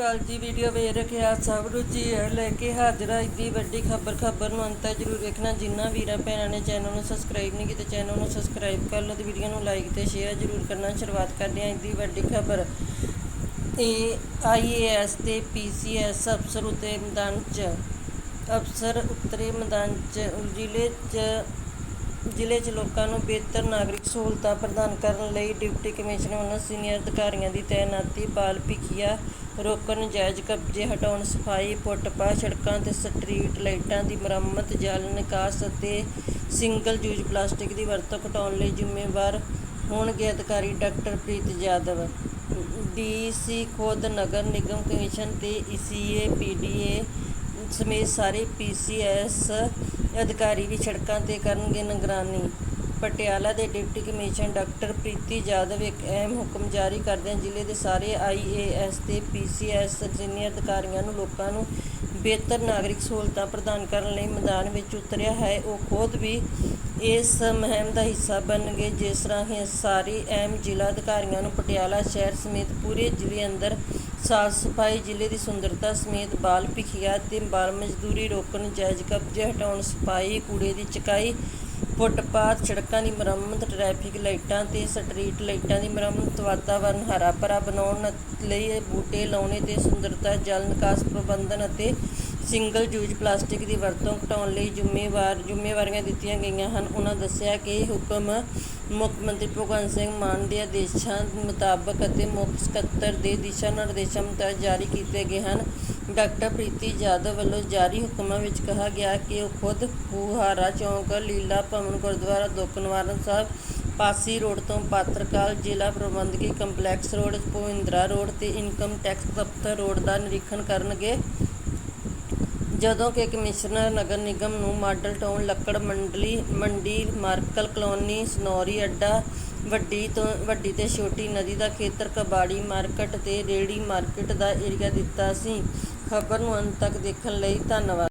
ਅਕਾਲ ਜੀ ਵੀਡੀਓ ਵੇਖ ਰੱਖਿਆ ਸਭ ਨੂੰ ਜੀ ਲੈ ਕੇ ਹਾਜ਼ਰ ਹਾਂ ਇੱਡੀ ਵੱਡੀ ਖਬਰ ਖਬਰ ਨੂੰ ਅੰਤ ਤੱਕ ਜਰੂਰ ਵੇਖਣਾ। ਜਿੰਨਾ ਵੀਰਾਂ ਭੈਣਾਂ ਨੇ ਚੈਨਲ ਨੂੰ ਸਬਸਕ੍ਰਾਈਬ ਨਹੀਂ ਕੀਤਾ, ਚੈਨਲ ਨੂੰ ਸਬਸਕ੍ਰਾਈਬ ਕਰ ਲਓ ਤੇ ਵੀਡੀਓ ਨੂੰ ਲਾਈਕ ਤੇ ਸ਼ੇਅਰ ਜਰੂਰ ਕਰਨਾ। ਸ਼ੁਰੂਆਤ ਕਰਦੇ ਹਾਂ ਦੀ ਵੱਡੀ ਖਬਰ। ਇਹ ਆਈਏਐਸ ਤੇ ਪੀਸੀਐਸ ਅਫਸਰ ਉਤੇ ਮੈਦਾਨ 'ਚ ਅਫਸਰ ਉਤਰੇ ਮੈਦਾਨ 'ਚ ਜ਼ਿਲ੍ਹੇ 'ਚ ਜ਼ਿਲ੍ਹੇ 'ਚ ਲੋਕਾਂ ਨੂੰ ਬਿਹਤਰ ਨਾਗਰਿਕ ਸਹੂਲਤਾਂ ਪ੍ਰਦਾਨ ਕਰਨ ਲਈ ਡਿਪਟੀ ਕਮਿਸ਼ਨਰ ਵੱਲੋਂ ਸੀਨੀਅਰ ਅਧਿਕਾਰੀਆਂ ਦੀ ਤਾਇਨਾਤੀ, ਬਾਲ ਭਿੱਖੀਆ ਰੋਕਣ, ਜਾਇਜ਼ ਕਬਜ਼ੇ ਹਟਾਉਣ, ਸਫ਼ਾਈ ਪੁੱਟਪਾ ਸੜਕਾਂ ਤੇ ਸਟਰੀਟ ਲਾਈਟਾਂ ਦੀ ਮੁਰੰਮਤ, ਜਲ ਨਿਕਾਸ ਅਤੇ ਸਿੰਗਲ ਯੂਜ਼ ਪਲਾਸਟਿਕ ਦੀ ਵਰਤੋਂ ਘਟਾਉਣ ਲਈ ਜ਼ਿੰਮੇਵਾਰ ਹੋਣਗੇ ਅਧਿਕਾਰੀ ਡਾਕਟਰ ਪ੍ਰੀਤ ਜਾਦਵ। ਡੀਸੀ ਖੁਦ ਨਗਰ ਨਿਗਮ ਕਮਿਸ਼ਨ ਤੇ ਈਸੀਏ ਪੀਡੀਏ ਸਮੇਤ ਸਾਰੇ ਪੀਸੀਐਸ ਅਧਿਕਾਰੀ ਵੀ ਸੜਕਾਂ ਤੇ ਕਰਨਗੇ ਨਿਗਰਾਨੀ। ਪਟਿਆਲਾ ਦੇ deputy commissioner doctor Preeti Jadhav ਇੱਕ ਅਹਿਮ ਹੁਕਮ ਜਾਰੀ ਕਰਦਿਆਂ ਜ਼ਿਲ੍ਹੇ ਦੇ ਸਾਰੇ ਆਈਏਐਸ ਤੇ ਪੀਸੀਐਸ ਸੀਨੀਅਰ ਅਧਿਕਾਰੀਆਂ ਨੂੰ ਲੋਕਾਂ ਨੂੰ ਬਿਹਤਰ ਨਾਗਰਿਕ ਸਹੂਲਤਾਂ ਪ੍ਰਦਾਨ ਕਰਨ ਲਈ ਮੈਦਾਨ ਵਿੱਚ ਉਤਰਿਆ ਹੈ। ਉਹ ਖੁਦ ਵੀ ਇਸ ਮੁਹਿੰਮ ਦਾ ਹਿੱਸਾ ਬਣਨਗੇ, ਜਿਸ ਰਾਹੀਂ ਸਾਰੇ ਅਹਿਮ ਜ਼ਿਲ੍ਹਾ ਅਧਿਕਾਰੀਆਂ ਨੂੰ ਪਟਿਆਲਾ ਸ਼ਹਿਰ ਸਮੇਤ ਪੂਰੇ ਜ਼ਿਲ੍ਹੇ ਅੰਦਰ ਸਾਫ਼ ਸਫ਼ਾਈ ਜ਼ਿਲ੍ਹੇ ਦੀ ਸੁੰਦਰਤਾ ਸਮੇਤ ਬਾਲ ਭਿੱਖੀਆ ਤੇ ਬਾਲ ਮਜ਼ਦੂਰੀ ਰੋਕਣ ਜਾਇਜ਼ ਕਬਜ਼ੇ ਹਟਾਉਣ, ਸਫ਼ਾਈ, ਕੂੜੇ ਦੀ ਚਕਾਈ, ਫੁੱਟਪਾਥ, ਸੜਕਾਂ ਦੀ ਮੁਰੰਮਤ, ਟ੍ਰੈਫਿਕ ਲਾਈਟਾਂ ਤੇ ਸਟਰੀਟ ਲਾਈਟਾਂ ਦੀ ਮੁਰੰਮਤ, ਵਾਤਾਵਰਨ ਹਰਾ ਭਰਾ ਬਣਾਉਣ ਲਈ ਬੂਟੇ ਲਾਉਣੇ ਤੇ ਸੁੰਦਰਤਾ, ਜਲ ਨਿਕਾਸ ਪ੍ਰਬੰਧਨ ਅਤੇ ਸਿੰਗਲ ਯੂਜ਼ ਪਲਾਸਟਿਕ ਦੀ ਵਰਤੋਂ ਘਟਾਉਣ ਲਈ ਜ਼ਿੰਮੇਵਾਰ ਜ਼ਿੰਮੇਵਾਰੀਆਂ ਦਿੱਤੀਆਂ ਗਈਆਂ ਹਨ। ਉਹਨਾਂ ਦੱਸਿਆ ਕਿ ਹੁਕਮ ਮੁੱਖ ਮੰਤਰੀ ਭਗਵੰਤ ਸਿੰਘ ਮਾਨ ਦੇ ਆਦੇਸ਼ਾਂ ਮੁਤਾਬਕ ਅਤੇ ਮੁੱਖ ਸਕੱਤਰ ਦੇ ਦਿਸ਼ਾ ਨਿਰਦੇਸ਼ਾਂ ਮੁਤਾਬਕ ਜਾਰੀ ਕੀਤੇ ਗਏ ਹਨ। ਡਾਕਟਰ ਪ੍ਰੀਤੀ ਜਾਦਵ ਵੱਲੋਂ ਜਾਰੀ ਹੁਕਮਾਂ ਵਿੱਚ ਕਿਹਾ ਗਿਆ ਕਿ ਉਹ ਖੁਦ ਫੂਹਾਰਾ ਚੌਂਕ, ਲੀਲਾ ਭਵਨ, ਗੁਰਦੁਆਰਾ ਦੁੱਖ ਨਿਵਾਰਨ ਸਾਹਿਬ, ਪਾਸੀ ਰੋਡ ਤੋਂ ਪਾਤਰਕਾਲ ਜ਼ਿਲ੍ਹਾ ਪ੍ਰਬੰਧਕੀ ਕੰਪਲੈਕਸ ਰੋਡ, ਭੁਵਿੰਦਰਾ ਰੋਡ ਤੇ ਇਨਕਮ ਟੈਕਸ ਦਫ਼ਤਰ ਰੋਡ ਦਾ ਨਿਰੀਖਣ ਕਰਨਗੇ। ਜਦੋਂ ਕਿ ਕਮਿਸ਼ਨਰ ਨਗਰ ਨਿਗਮ ਨੂੰ ਮਾਡਲ ਟਾਊਨ ਲੱਕੜ ਮੰਡਲੀ, ਮੰਡੀ, ਮਾਰਕਲ ਕਲੋਨੀ, ਸਨੌਰੀ ਅੱਡਾ, ਵੱਡੀ ਤੋਂ, ਵੱਡੀ ਤੇ ਛੋਟੀ ਨਦੀ ਦਾ ਖੇਤਰ, ਕਬਾੜੀ ਮਾਰਕੀਟ ਤੇ ਰੇੜੀ ਮਾਰਕੀਟ ਦਾ ਏਰੀਆ ਦਿੱਤਾ ਸੀ। ਖਬਰ ਨੂੰ ਅੰਤ ਤੱਕ ਦੇਖਣ ਲਈ ਧੰਨਵਾਦ।